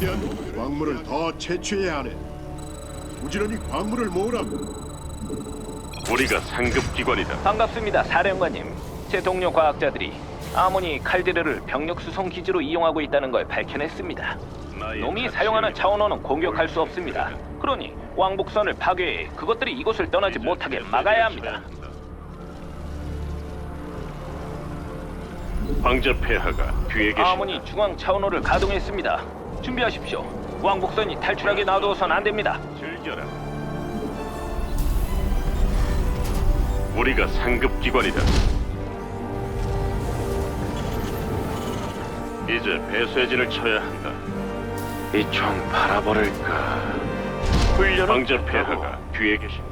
거대한 광물을 더 채취해야 하네. 부지런히 광물을 모으라고. 우리가 상급 기관이다. 반갑습니다, 사령관님. 제 동료 과학자들이 아모니 칼데르를 병력 수송 기지로 이용하고 있다는 걸 밝혀냈습니다. 나의 놈이. 사용하는 차원호는 공격할 수 없습니다. 그러니 왕복선을 파괴해 그것들이 이곳을 떠나지 못하게 막아야 합니다. 황제 폐하가 뒤에 계신다. 아모니 중앙 차원호를 가동했습니다. 준비하십시오. 왕복선이 탈출하게 놔두어선 안 됩니다. 즐겨라. 우리가 상급 기관이다. 이제 배쇄진을 쳐야 한다. 이 총 바라버릴까? 훈련 황제 폐하가 뒤에 계신다.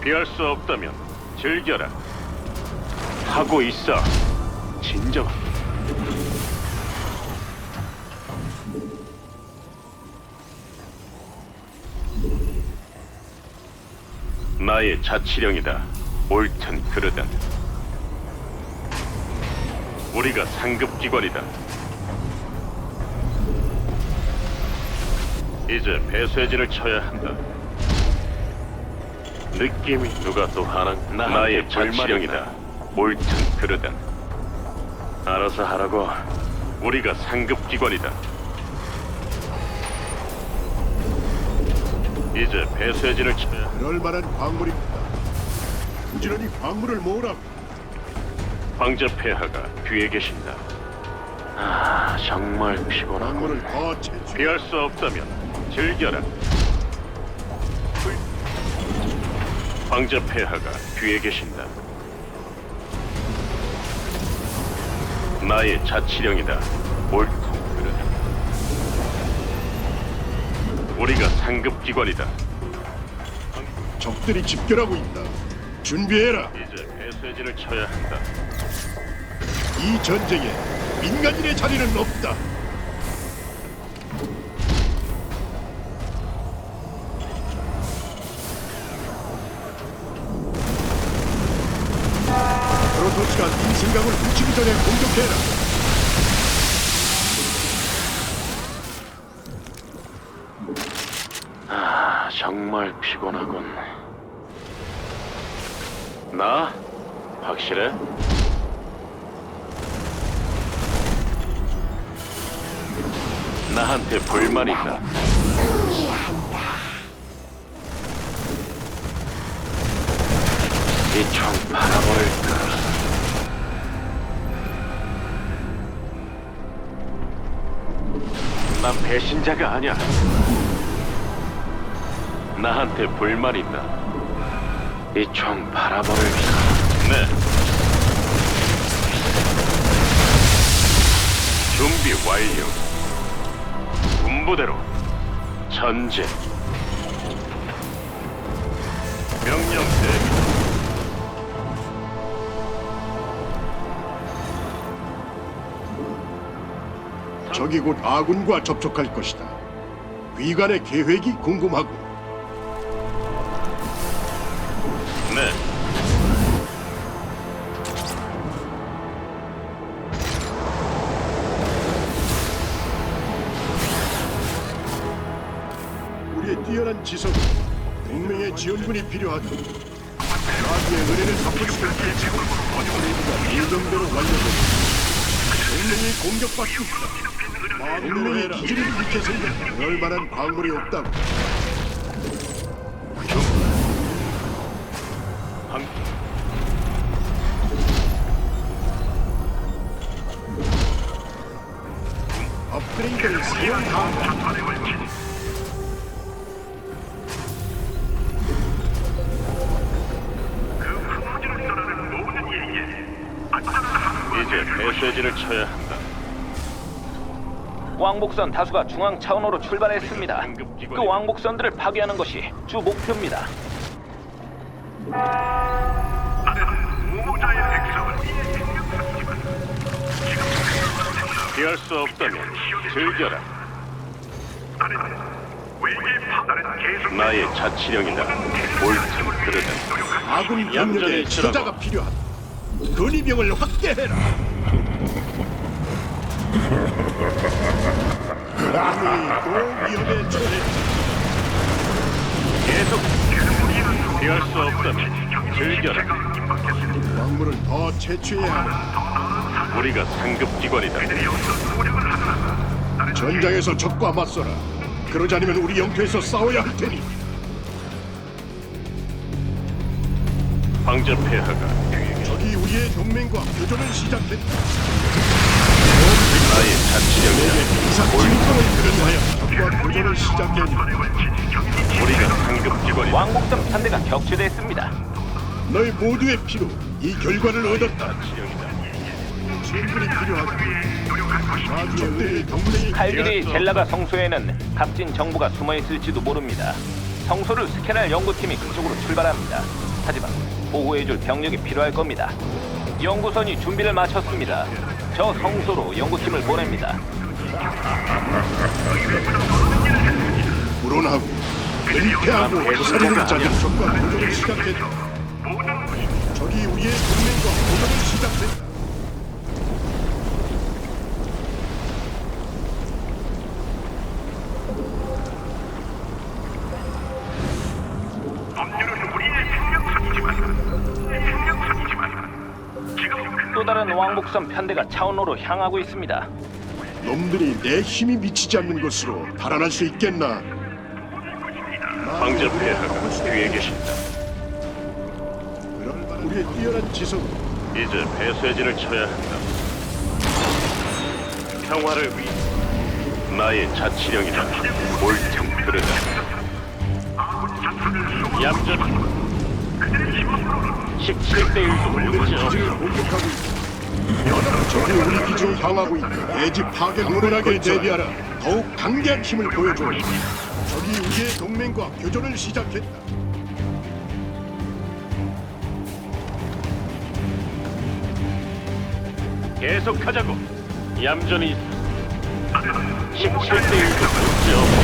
피할 수 없다면 즐겨라. 하고 있어. 진정 나의 자치령이다. 옳든 그르든. 우리가 상급 기관이다. 이제 배쇄진을 쳐야 한다. 느낌이 누가 또 하나? 나의 자치령이다. 옳든 그르든. 알아서 하라고. 우리가 상급 기관이다. 이제 배쇄진을 쳐야 한다. 그럴 만한 광물이 있다. 부지런히 광물을 모으라고. 황제 폐하가 뒤에 계신다. 아, 정말 피곤하고 광물을 더 채취. 피할 수 없다면 즐겨라. 황제 폐하가 뒤에 계신다. 나의 자치령이다. 옳 우리가 상급 기관이다. 적들이 집결하고 있다. 준비해라. 이제 배쇄진을 쳐야 한다. 이 전쟁에 민간인의 자리는 없다. 프로토스가 이 생각을 훔치기 전에 공격해라. 정말 피곤하군. 나? 확실해? 나한테 불만 있다. 이총 바라버릴까? 난 배신자가 아니야. 나한테 불만 있다. 이총 바라버릴까? 네. 준비 완료. 군부대로 전진. 명령 대기. 적이 곧 아군과 접촉할 것이다. 위관의 계획이 궁금하고 뛰어난 지성, 동맹의 지원군이 필요하다. 마주의 은혜를 갚고 싶을 때 우리가 예정대로 완료된다. 동맹이 공격받고 있다. 동맹의 기지를 그럴 만한 광물이 없다고. 배쇄진을 쳐야 한다. 왕복선 다수가 중앙 차원호로 출발했습니다. 그 왕복선들을 파괴하는 것이 주 목표입니다. 피할 수 없다면 즐겨라. 나의 자치령이다. 옳든 그르든. 아군 병력에 얌전히 투자가 필요하다. 근위병을 확대해라. 동맹이 또 위험에 처했다. 계속 피할 수 없다면 즐겨라. 광물을 더 채취해야 하네. 우리가 상급 기관이다. 전장에서 적과 맞서라. 그러지 않으면 우리 영토에서 싸워야 할 테니. 황제 폐하가 우리의 동맹과 교전을 시작했다. 나의 자치령이다. 이상 진정을 그려하여 적과 교전을 시작했니. 우리가 상급 기관이다. 왕복선 편대가 격추됐습니다. 너희 모두의 피로 이 결과를 얻었다. 지원군이 필요하다. 동맹이 칼질이 젤라가 성소에는 값진 정보가 숨어 있을지도 모릅니다. 성소를 스캔할 연구팀이 그쪽으로 출발합니다. 하지만 보호해줄 병력이 필요할 겁니다. 연구선이 준비를 마쳤습니다. 저 성소로 연구팀을 보냅니다. 불온하고 은폐하고 도살을 짜는 적과 교전을 시작했다. 적이 우리의 동맹과 교전을 시작했다. 왕복선 편대가 차원로로 향하고 있습니다. 놈들이 내 힘이 미치지 않는 곳으로 달아날 수 있겠나? 황제 폐하가 뒤에 계신다. 만한 우리의 뛰어난 지성, 이제 배쇄진을 쳐야 한다. 평화를 위해 나의 자치령이다. 옳든 그르다. 얌전히 17대 1도 물리지 기지를 없어. 공격하고. 적이 우리 기지로 향하고 있다. 내지 파괴 강건하게 대비하라. 더욱 강대한 힘을 보여줘. 적이 우리의 동맹과 교전을 시작했다. 계속하자고. 얌전히 17대 1도 물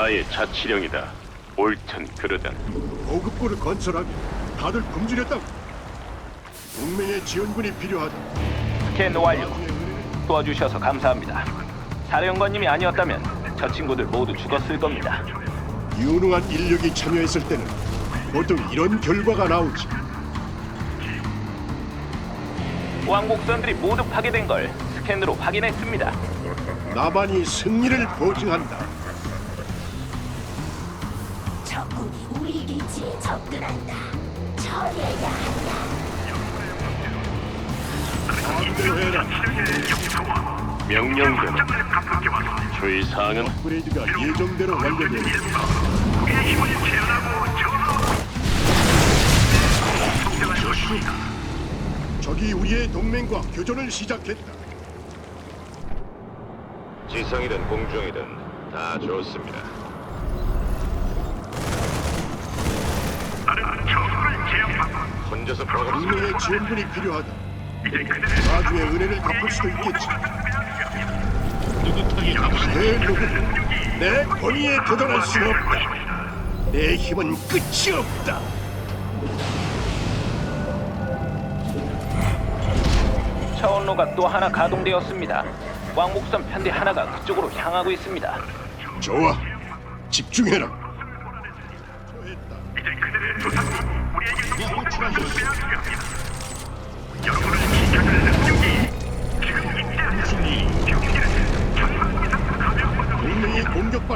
나의 자치령이다. 옳든 그르든 보급고를 건설하기 다들 굶주렸다고. 동맹의 지원군이 필요하다. 스캔 완료. 도와주셔서 감사합니다. 사령관님이 아니었다면 저 친구들 모두 죽었을 겁니다. 유능한 인력이 참여했을 때는 보통 이런 결과가 나오지. 왕복선들이 모두 파괴된 걸 스캔으로 확인했습니다. 나만이 승리를 보증한다. 접근한다. 처리해야 한다. 명령대로 주의 사항은 업그레이드가 예정대로 완료된다. 적이 우리의 동맹과 교전을 시작했다. 지성이든 공중이든 다 좋습니다. 혼자서 progress 동맹의 지원군이 필요하다. 나중에 은혜를 갚을 수도 있겠지. 내 누구도 내 권위에 도달할 수는 없다. 내 힘은 끝이 없다. 차원로가 또 하나 가동되었습니다. 왕복선 편대 하나가 그쪽으로 향하고 있습니다. 좋아, 집중해라.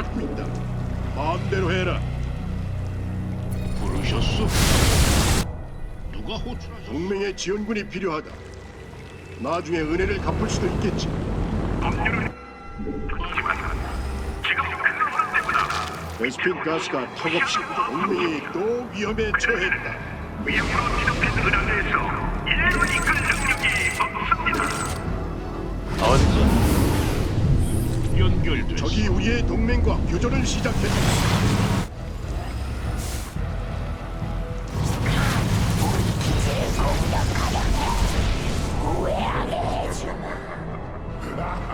있다. 마음대로 해라. 부르셨소? 누가 호출하셨소? 동맹의 지원군이 필요하다. 나중에 은혜를 갚을 수도 있겠지. 베스핀 가스가 턱없이 동맹이 또 위험에 처했다. 언제 연결됐소. 적이 우리의 동맹과 교전을 시작했다.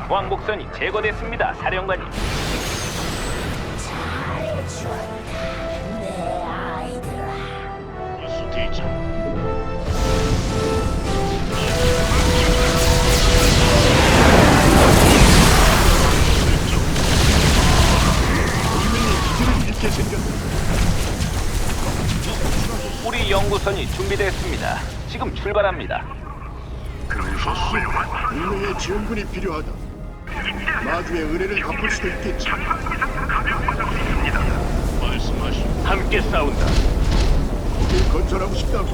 왕복선이 제거됐습니다. 사령관님. 준비됐습니다. 지금 출발합니다. 그러셨소? 동맹의 지원군이 필요하다. 나중에 은혜를 갚을 수도 있겠지. 말씀하시오. 함께 싸운다. 거길 건설하고 싶다고.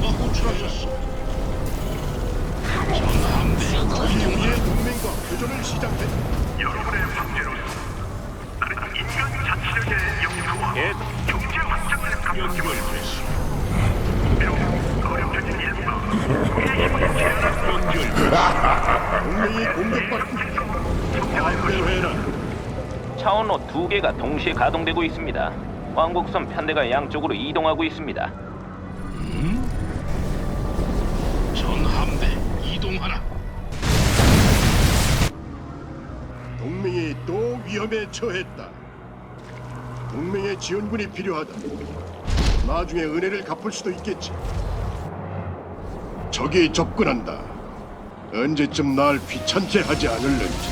누가? 전함대 저희 우리의 동맹과 교전을 시작해. 예, 연결됐소. 연결됐소. 동맹이 공격받고 있다. 마음대로 해라. 차원로 두 개가 동시에 가동되고 있습니다. 왕복선 편대가 양쪽으로 이동하고 있습니다. 전함대 이동하라. 동맹이 또 위험에 처했다. 동맹의 지원군이 필요하다. 나중에 은혜를 갚을 수도 있겠지. 적이 접근한다. 언제쯤 날 귀찮게 하지 않을는지.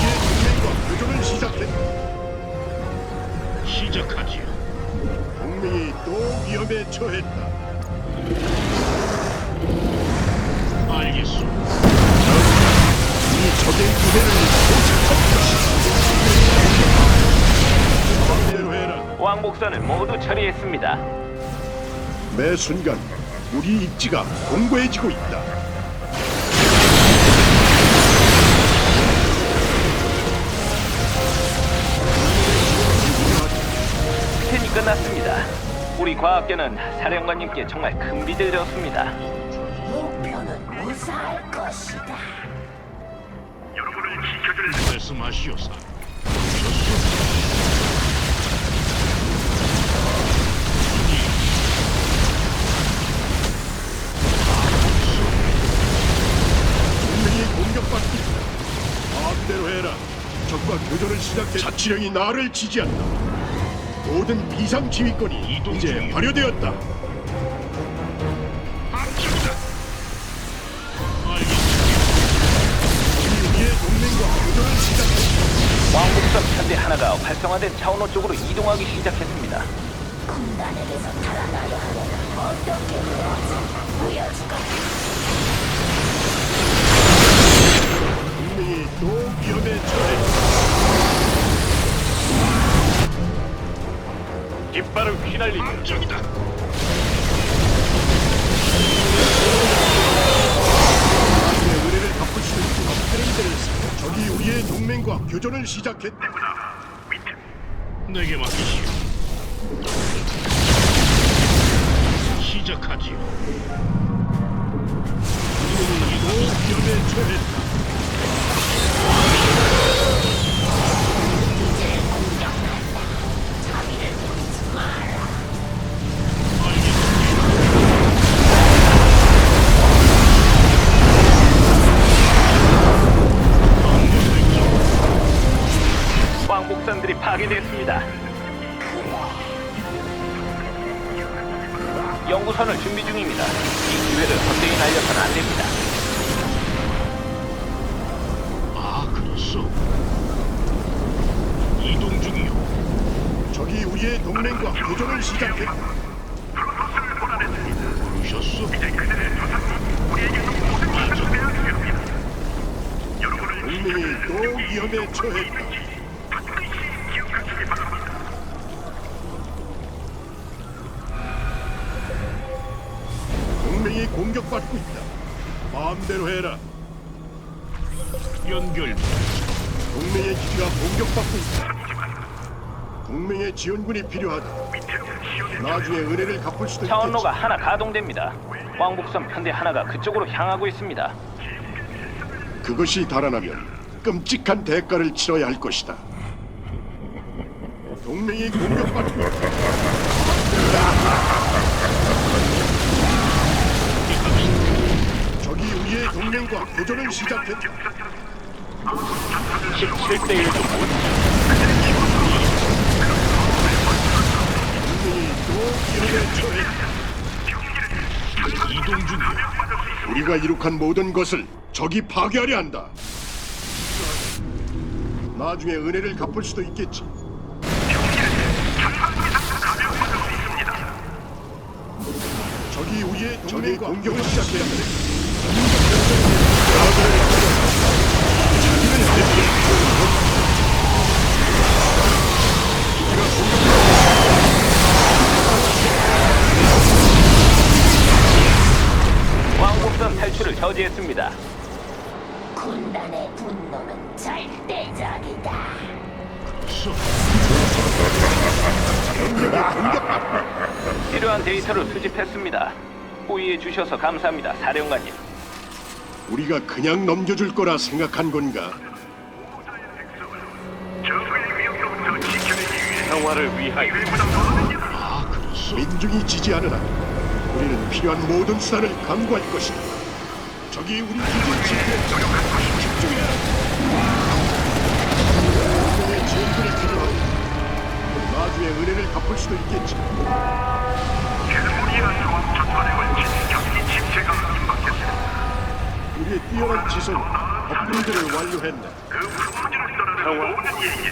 우리의 동맹과 교전을 시작했다. 시작하지요. 동맹이 또 위험에 처했다. 알겠소. 이 적의 구대를 포착할 것이다. 왕복선을 모두 처리했습니다. 매 순간 우리 입지가 공고해지고 있다. 스캔이 끝났습니다. 우리 과학계는 사령관님께 정말 큰 빚을 졌습니다. 목표는 무사할 것이다. 말씀하시오사. 자치령이 나를 지지한다. 모든 비상 지휘권이 이동 이제 중이야. 발효되었다. 알겠소. 우리의 동맹과 교전을 시작해 왕복선 편대 하나가 활성화된 차원호 쪽으로 이동하기 시작했습니다. 군단에게서 탈환하려 하면 어떻게 해야지? 보여주고 동맹이 또 위험에 처했 다. 깃발을 휘날리며 함정이다. 나중에 은혜를 갚을 수도 있고 트렌드를 적이 우리의 동맹과 교전을 시작했다. 내게 맡기시오. 시작하지요. 또 위험에 처했다. 또 위험에 처했다. 동맹이 공격받고 있다. 마음대로 해라. 연결. 동맹의 기지가 공격받고 있다. 동맹의 지원군이 필요하다. 나중에 은혜를 갚을 수도 차원로가 있겠지. 하나 가동됩니다. 왕복선 편대 하나가 그쪽으로 향하고 있습니다. 그것이 달아나면 끔찍한 대가를 치러야 할 것이다. 동맹이 공격받고 있다. 적이 우리의 동맹과 교전을 시작했다. 17대 1도 못 동맹이 또 위험에 처했다. 이동 중이요. 우리가 이룩한 모든 것을 적이 파괴하려 한다. 나중에 은혜를 갚을 수도 있겠지. 적이 우리의 적의 공격을 시작해야 돼. 왕복선 탈출을 저지했습니다. 호의해 주셔서 감사합니다, 사령관님. 우리가 그냥 넘겨줄 거라 생각한 건가? 평화를 위하여 아, 그렇소. 민중이 지지하는 한 우리는 필요한 모든 수단을 강구할 것이다. 적이 우리 기지를 지키에 집중해라. 동맹의 지원군이 필요하고 나중에 은혜를 갚을 수도 있겠지. 우리의 뛰어난 지성 업그레이드를 완료했네.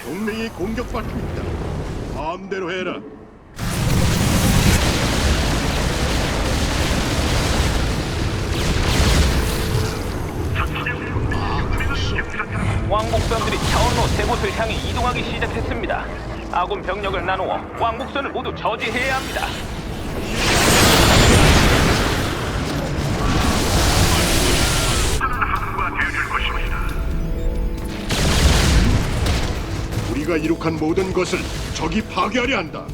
동맹이 공격받고 있다. 마음대로 해라. 왕복선들이 차원로 세 곳을 향해 이동하기 시작했습니다. 아군 병력을 나누어 왕복선을 모두 저지해야 합니다. 우리가 이룩한 모든 것을 적이 파괴하려 한다.